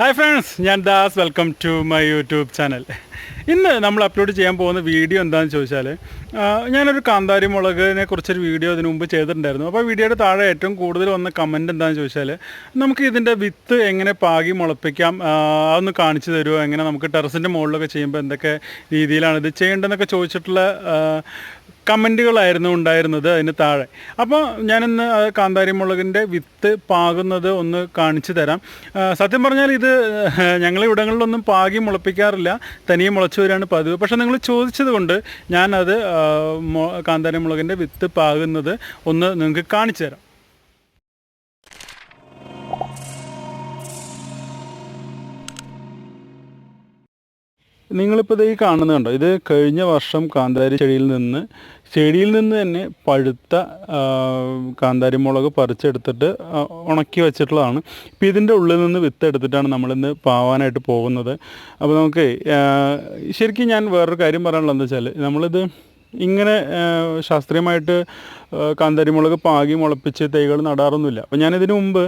Hi friends ഞാൻ Das. Welcome to my YouTube channel ഇന്ന് നമ്മൾ അപ്ലോഡ് ചെയ്യാൻ പോകുന്ന വീഡിയോ എന്താണെന്ന് ചോദിച്ചാൽ ഞാനൊരു കാന്താരി മുളകിനെ കുറിച്ചൊരു വീഡിയോ അതിന് മുമ്പ് ചെയ്തിട്ടുണ്ടായിരുന്നു. അപ്പോൾ വീഡിയോയുടെ താഴെ ഏറ്റവും കൂടുതൽ വന്ന കമന്റ് എന്താണെന്ന് ചോദിച്ചാൽ നമുക്ക് ഇതിന്റെ വിത്ത് എങ്ങനെ പാകി മുളപ്പിക്കാം അതൊന്ന് കാണിച്ചു തരുമോ എങ്ങനെ നമുക്ക് ടെറസിന്റെ മുകളിലൊക്കെ ചെയ്യുമ്പോൾ എന്തൊക്കെ രീതിയിലാണ് ഇത് ചെയ്യേണ്ടതെന്നൊക്കെ ചോദിച്ചിട്ടുള്ള കമന്റുകളായിരുന്നു ഉണ്ടായിരുന്നത് അതിന് താഴെ. അപ്പോൾ ഞാനിന്ന് കാന്താരി മുളകിന്റെ വിത്ത് പാകുന്നത് ഒന്ന് കാണിച്ചു തരാം. സത്യം പറഞ്ഞാൽ ഇത് ഞങ്ങൾ ഇവിടങ്ങളിലൊന്നും പാകി മുളപ്പിക്കാറില്ല. തനിയെ മുളച്ചു വരികയാണ് പതിവ്. പക്ഷേ നിങ്ങൾ ചോദിച്ചത് കൊണ്ട് ഞാനത് കാന്താരി മുളകിന്റെ വിത്ത് പാകുന്നത് ഒന്ന് നിങ്ങൾക്ക് കാണിച്ചു തരാം. നിങ്ങളിപ്പോൾ ഈ കാണുന്നത് കണ്ടോ? ഇത് കഴിഞ്ഞ വർഷം കാന്താരി ചെടിയിൽ നിന്ന് ചെടിയിൽ നിന്ന് തന്നെ പഴുത്ത കാന്താരി മുളക് പറിച്ചെടുത്തിട്ട് ഉണക്കി വെച്ചിട്ടുള്ളതാണ്. ഇപ്പം ഇതിന്റെ ഉള്ളിൽ നിന്ന് വിത്ത് എടുത്തിട്ടാണ് നമ്മളിന്ന് പാവാനായിട്ട് പോകുന്നത്. അപ്പോൾ നമുക്ക് ശരിക്കും ഞാൻ വേറൊരു കാര്യം പറയാനുള്ളത് എന്താ വെച്ചാൽ നമ്മളിത് ഇങ്ങനെ ശാസ്ത്രീയമായിട്ട് കാന്താരിമുളക് കാന്താരി മുളക് പാകി മുളപ്പിച്ച് തൈകൾ നടാറൊന്നുമില്ല. അപ്പോൾ ഞാനിതിനു മുമ്പ്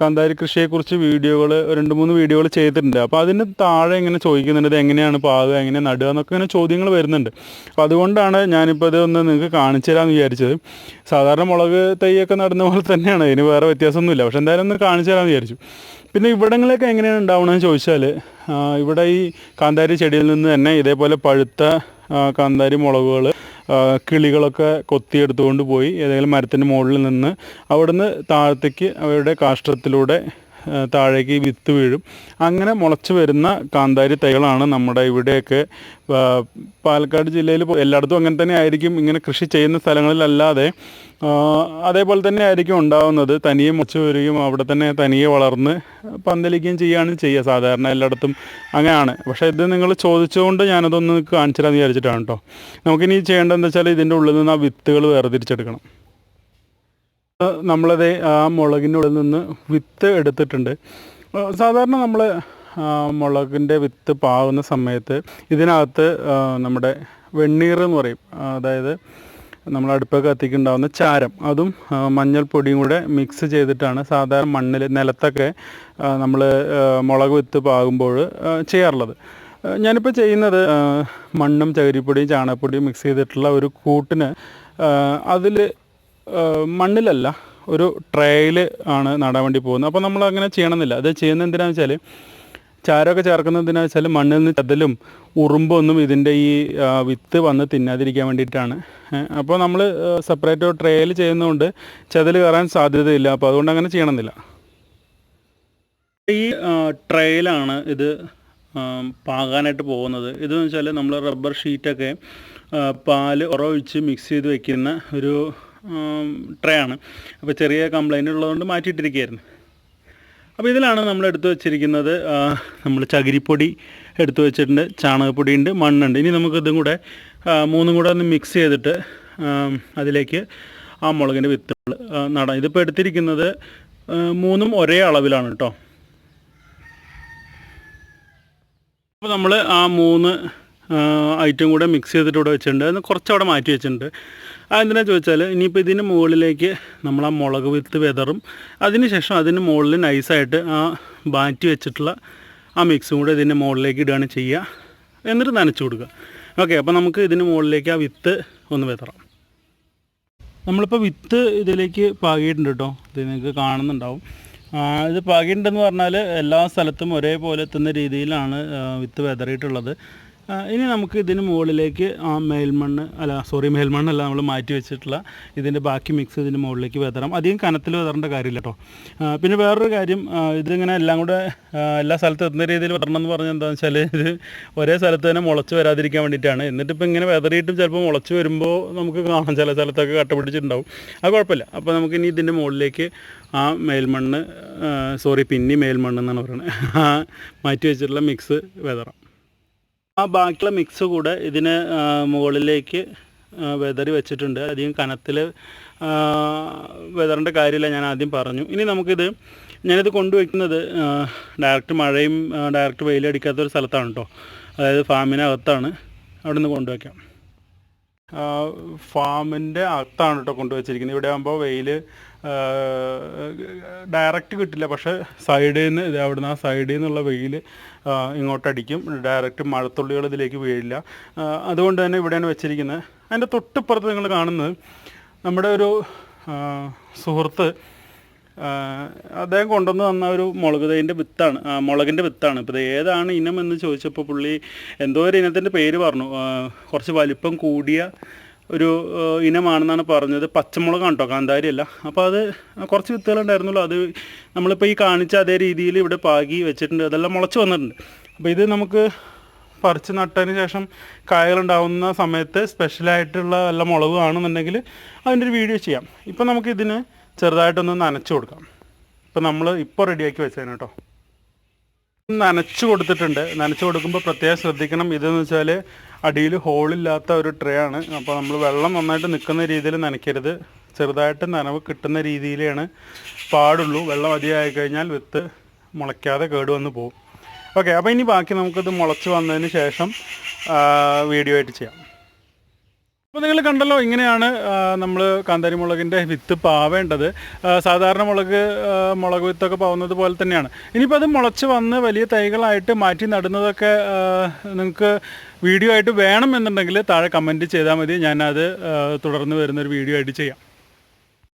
കാന്താരി കൃഷിയെക്കുറിച്ച് വീഡിയോകൾ രണ്ട് മൂന്ന് വീഡിയോകൾ ചെയ്തിട്ടുണ്ട്. അപ്പോൾ അതിന് താഴെ ഇങ്ങനെ ചോദിക്കുന്നുണ്ട് ഇത് എങ്ങനെയാണ് പാകുക എങ്ങനെ നടുക എന്നൊക്കെ ഇങ്ങനെ ചോദ്യങ്ങൾ വരുന്നുണ്ട്. അപ്പോൾ അതുകൊണ്ടാണ് ഞാനിപ്പോൾ ഇത് ഒന്ന് നിങ്ങൾക്ക് കാണിച്ചു തരാമെന്ന് വിചാരിച്ചത്. സാധാരണ മുളക് തൈയൊക്കെ നടുന്ന പോലെ തന്നെയാണ് ഇതിന് വേറെ വ്യത്യാസമൊന്നുമില്ല. പക്ഷെ എന്തായാലും ഒന്ന് കാണിച്ചു തരാമെന്ന് വിചാരിച്ചു. പിന്നെ ഇവിടങ്ങളൊക്കെ എങ്ങനെയാണ് ഉണ്ടാവണമെന്ന് ചോദിച്ചാൽ ഇവിടെ ഈ കാന്താരി ചെടിയിൽ നിന്ന് തന്നെ ഇതേപോലെ പഴുത്ത കാന്താരി മുളകുകൾ കിളികളൊക്കെ കൊത്തിയെടുത്തുകൊണ്ട് പോയി ഏതെങ്കിലും മരത്തിന്റെ മുകളിൽ നിന്ന് അവിടുന്ന് താഴത്തേക്ക് അവരുടെ കാഷ്ടത്തിലൂടെ താഴേക്ക് വിത്ത് വീഴും. അങ്ങനെ മുളച്ച് വരുന്ന കാന്താരി തൈകളാണ് നമ്മുടെ ഇവിടെയൊക്കെ. പാലക്കാട് ജില്ലയിൽ എല്ലായിടത്തും അങ്ങനെ തന്നെ ആയിരിക്കും. ഇങ്ങനെ കൃഷി ചെയ്യുന്ന സ്ഥലങ്ങളിലല്ലാതെ അതേപോലെ തന്നെ ആയിരിക്കും ഉണ്ടാവുന്നത്. തനിയെ മുളച്ച് വരികയും അവിടെ തന്നെ തനിയെ വളർന്ന് പന്തലിക്കുകയും ചെയ്യുകയാണ് ചെയ്യുക. സാധാരണ എല്ലായിടത്തും അങ്ങനെയാണ്. പക്ഷേ ഇത് നിങ്ങൾ ചോദിച്ചുകൊണ്ട് ഞാനതൊന്ന് കാണിച്ചു തരാമെന്ന് വിചാരിച്ചിട്ടാണ് കേട്ടോ. നമുക്കിനി ചെയ്യേണ്ടതെന്ന് വെച്ചാൽ ഇതിന്റെ ഉള്ളിൽ നിന്ന് ആ വിത്തുകൾ വേർതിരിച്ചെടുക്കണം. നമ്മളത് ആ മുളകിനുള്ളിൽ നിന്ന് വിത്ത് എടുത്തിട്ടുണ്ട്. സാധാരണ നമ്മൾ മുളകിന്റെ വിത്ത് പാകുന്ന സമയത്ത് ഇതിനകത്ത് നമ്മുടെ വെണ്ണീർ എന്ന് പറയും. അതായത് നമ്മൾ അടുപ്പൊക്കെ കത്തിക്കുണ്ടാവുന്ന ചാരം. അതും മഞ്ഞൾപ്പൊടിയും കൂടെ മിക്സ് ചെയ്തിട്ടാണ് സാധാരണ മണ്ണിൽ നിലത്തൊക്കെ നമ്മൾ മുളക് വിത്ത് പാകുമ്പോൾ ചെയ്യാറുള്ളത്. ഞാനിപ്പോൾ ചെയ്യുന്നത് മണ്ണും ചകിരിപ്പൊടിയും ചാണകപ്പൊടിയും മിക്സ് ചെയ്തിട്ടുള്ള ഒരു കൂട്ടിന് അതിൽ മണ്ണിലല്ല ഒരു ട്രേയിൽ ആണ് നടാൻ വേണ്ടി പോകുന്നത്. അപ്പോൾ നമ്മൾ അങ്ങനെ ചെയ്യണമെന്നില്ല. അത് ചെയ്യുന്ന എന്തിനാണെന്ന് വെച്ചാൽ ചാരമൊക്കെ ചേർക്കുന്നത് എന്തിനാണെന്ന് വെച്ചാൽ മണ്ണിൽ നിന്ന് ചതലും ഉറുമ്പൊന്നും ഇതിന്റെ ഈ വിത്ത് വന്ന് തിന്നാതിരിക്കാൻ വേണ്ടിയിട്ടാണ്. അപ്പോൾ നമ്മൾ സെപ്പറേറ്റ് ട്രേയിൽ ചെയ്യുന്നതുകൊണ്ട് ചതൽ കയറാൻ സാധ്യതയില്ല. അപ്പോൾ അതുകൊണ്ട് അങ്ങനെ ചെയ്യണമെന്നില്ല. ഈ ട്രേയിലാണ് ഇത് പാകാനായിട്ട് പോകുന്നത്. ഇതെന്ന് വെച്ചാൽ നമ്മൾ റബ്ബർ ഷീറ്റൊക്കെ ആ, പാൽ ഉറവൊഴിച്ച് മിക്സ് ചെയ്ത് വെക്കുന്ന ഒരു ട്രേ ആണ്. അപ്പോൾ ചെറിയ കംപ്ലൈന്റ് ഉള്ളതുകൊണ്ട് മാറ്റിയിട്ടിരിക്കുകയായിരുന്നു. അപ്പോൾ ഇതിലാണ് നമ്മൾ എടുത്തു വെച്ചിരിക്കുന്നത് നമ്മൾ ചകിരിപ്പൊടി എടുത്തു വെച്ചിട്ടുണ്ട് ചാണകപ്പൊടിയുണ്ട് മണ്ണുണ്ട്. ഇനി നമുക്കിതും കൂടെ മൂന്നും കൂടെ ഒന്ന് മിക്സ് ചെയ്തിട്ട് അതിലേക്ക് ആ മുളകിന്റെ വിത്തുകൾ നടാം ഇതിപ്പോൾ എടുത്തിരിക്കുന്നത് മൂന്നും ഒരേ അളവിലാണ് കേട്ടോ അപ്പോൾ നമ്മൾ ആ മൂന്ന് ഐറ്റം കൂടെ മിക്സ് ചെയ്തിട്ട് ഇവിടെ വെച്ചിട്ടുണ്ട്. അത് കുറച്ച് അവിടെ മാറ്റി വെച്ചിട്ടുണ്ട്. അതെന്തിനാ ചോദിച്ചാൽ ഇനിയിപ്പോൾ ഇതിന് മുകളിലേക്ക് നമ്മൾ ആ മുളക് വിത്ത് വിതറും. അതിന് ശേഷം അതിന് മുകളിൽ നൈസായിട്ട് ആ മാറ്റി വെച്ചിട്ടുള്ള ആ മിക്സും കൂടെ ഇതിന്റെ മുകളിലേക്ക് ഇടുകയാണ് ചെയ്യുക. എന്നിട്ട് നനച്ചു കൊടുക്കുക. ഓക്കെ അപ്പോൾ നമുക്ക് ഇതിന് മുകളിലേക്ക് ആ വിത്ത് ഒന്ന് വിതറാം. നമ്മളിപ്പോൾ വിത്ത് ഇതിലേക്ക് പാകിയിട്ടുണ്ട് കേട്ടോ. ഇത് നിങ്ങൾക്ക് കാണുന്നുണ്ടാവും. ഇത് പാകിയിട്ടുണ്ടെന്ന് പറഞ്ഞാൽ എല്ലാ സ്ഥലത്തും ഒരേപോലെ എത്തുന്ന രീതിയിലാണ് വിത്ത് വിതറിയിട്ടുള്ളത്. ഇനി നമുക്ക് ഇതിന് മുകളിലേക്ക് ആ മേൽമണ്ണ് അല്ല സോറി മേൽമണ്ണല്ല നമ്മൾ മാറ്റി വെച്ചിട്ടുള്ള ഇതിന്റെ ബാക്കി മിക്സ് ഇതിന്റെ മുകളിലേക്ക് വിതറാം. അധികം കനത്തിൽ വിതറേണ്ട കാര്യമില്ല കേട്ടോ പിന്നെ വേറൊരു കാര്യം ഇതിങ്ങനെ എല്ലാം കൂടെ എല്ലാ സ്ഥലത്തും എത്തുന്ന രീതിയിൽ വിതറണം എന്ന് പറഞ്ഞാൽ എന്താണെന്ന് വെച്ചാൽ ഇത് ഒരേ സ്ഥലത്ത് തന്നെ മുളച്ച് വരാതിരിക്കാൻ വേണ്ടിയിട്ടാണ്. എന്നിട്ടിപ്പോൾ ഇങ്ങനെ വിതറിയിട്ടും ചിലപ്പോൾ മുളച്ച് വരുമ്പോൾ നമുക്ക് കാണാം. ചില സ്ഥലത്തൊക്കെ കട്ട പിടിച്ചിട്ടുണ്ടാവും അത് കുഴപ്പമില്ല. അപ്പോൾ നമുക്ക് ഇനി ഇതിന്റെ മുകളിലേക്ക് ആ മേൽമണ്ണ് സോറി പിന്നി മേൽമണ്ണ് എന്നാണ് പറയുന്നത്. ആ മാറ്റി വെച്ചിട്ടുള്ള മിക്സ് വിതറാം. ആ ബാക്കിയുള്ള മിക്സ് കൂടെ ഇതിന് മുകളിലേക്ക് വെതറി വെച്ചിട്ടുണ്ട്. അധികം കനത്തിൽ വെതറിന്റെ കാര്യമില്ല ഞാൻ ആദ്യം പറഞ്ഞു. ഇനി നമുക്കിത് ഞാനിത് കൊണ്ടുവയ്ക്കുന്നത് ഡയറക്റ്റ് മഴയും ഡയറക്റ്റ് വെയിലടിക്കാത്തൊരു സ്ഥലത്താണ് കേട്ടോ അതായത് ഫാമിനകത്താണ് അവിടെ നിന്ന് കൊണ്ടുവയ്ക്കാം. ഫാമിന്റെ അകത്താണ് കേട്ടോ കൊണ്ടുവച്ചിരിക്കുന്നത്. ഇവിടെ ആകുമ്പോൾ വെയിൽ ഡയറക്റ്റ് കിട്ടില്ല. പക്ഷേ സൈഡിൽ നിന്ന് ഇത് നിന്ന് ആ സൈഡിൽ നിന്നുള്ള വെയിൽ ഇങ്ങോട്ടടിക്കും. ഡയറക്റ്റ് മഴത്തുള്ളികൾ ഇതിലേക്ക് വീഴില്ല. അതുകൊണ്ട് തന്നെ ഇവിടെയാണ് വെച്ചിരിക്കുന്നത്. അതിന്റെ തൊട്ടിപ്പുറത്ത് നിങ്ങൾ കാണുന്നത് നമ്മുടെ ഒരു സുഹൃത്ത് അദ്ദേഹം കൊണ്ടുവന്ന് തന്ന ഒരു മുളക് തൈന്റെ വിത്താണ്. മുളകിന്റെ വിത്താണ്. ഇപ്പോൾ ഏതാണ് ഇനം എന്ന് ചോദിച്ചപ്പോൾ പുള്ളി എന്തോ ഒരു ഇനത്തിന്റെ പേര് പറഞ്ഞു. കുറച്ച് വലിപ്പം കൂടിയ ഒരു ഇനമാണെന്നാണ് പറഞ്ഞത്. പച്ചമുളകാണ് കേട്ടോ കാന്താരി അല്ല അപ്പോൾ അത് കുറച്ച് വിത്തുകളുണ്ടായിരുന്നുള്ളൂ അത് നമ്മളിപ്പോൾ ഈ കാണിച്ച അതേ രീതിയിൽ ഇവിടെ പാകി വെച്ചിട്ടുണ്ട്. അതെല്ലാം മുളച്ച് വന്നിട്ടുണ്ട്. അപ്പോൾ ഇത് നമുക്ക് പറിച്ച് നട്ടതിന് ശേഷം കായകളുണ്ടാവുന്ന സമയത്ത് സ്പെഷ്യലായിട്ടുള്ള വല്ല മുളക് ആണെന്നുണ്ടെങ്കിൽ അതിന്റെ ഒരു വീഡിയോ ചെയ്യാം. ഇപ്പം നമുക്കിതിന് ചെറുതായിട്ടൊന്ന് നനച്ചു കൊടുക്കാം. ഇപ്പം നമ്മൾ ഇപ്പോൾ റെഡിയാക്കി വെച്ചതിന് കേട്ടോ നനച്ചു കൊടുത്തിട്ടുണ്ട്. നനച്ചു കൊടുക്കുമ്പോൾ പ്രത്യേകം ശ്രദ്ധിക്കണം. ഇതെന്ന് വെച്ചാൽ അടിയിൽ ഹോളില്ലാത്ത ഒരു ട്രേ ആണ്. അപ്പോൾ നമ്മൾ വെള്ളം നന്നായിട്ട് നിൽക്കുന്ന രീതിയിൽ നനയ്ക്കരുത്. ചെറുതായിട്ട് നനവ് കിട്ടുന്ന രീതിയിലാണ് പാടുള്ളൂ. വെള്ളം അധികമായി കഴിഞ്ഞാൽ വിത്ത് മുളയ്ക്കാതെ കേടുവന്ന് പോകും. ഓക്കെ അപ്പോൾ ഇനി ബാക്കി നമുക്കിത് മുളച്ച് വന്നതിന് ശേഷം വീഡിയോ ആയിട്ട് ചെയ്യാം. അപ്പോൾ നിങ്ങൾ കണ്ടല്ലോ ഇങ്ങനെയാണ് നമ്മൾ കാന്താരി മുളകിന്റെ വിത്ത് പാവേണ്ടത്. സാധാരണ മുളക് മുളക് വിത്തൊക്കെ പാവുന്നത് പോലെ തന്നെയാണ്. ഇനിയിപ്പോൾ അത് മുളച്ച് വന്ന് വലിയ തൈകളായിട്ട് മാറ്റി നടുന്നതൊക്കെ നിങ്ങൾക്ക് വീഡിയോ ആയിട്ട് വേണം എന്നുണ്ടെങ്കിൽ താഴെ കമന്റ് ചെയ്താൽ മതി. ഞാനത് തുടർന്ന് വരുന്നൊരു വീഡിയോ ആയിട്ട് ചെയ്യാം.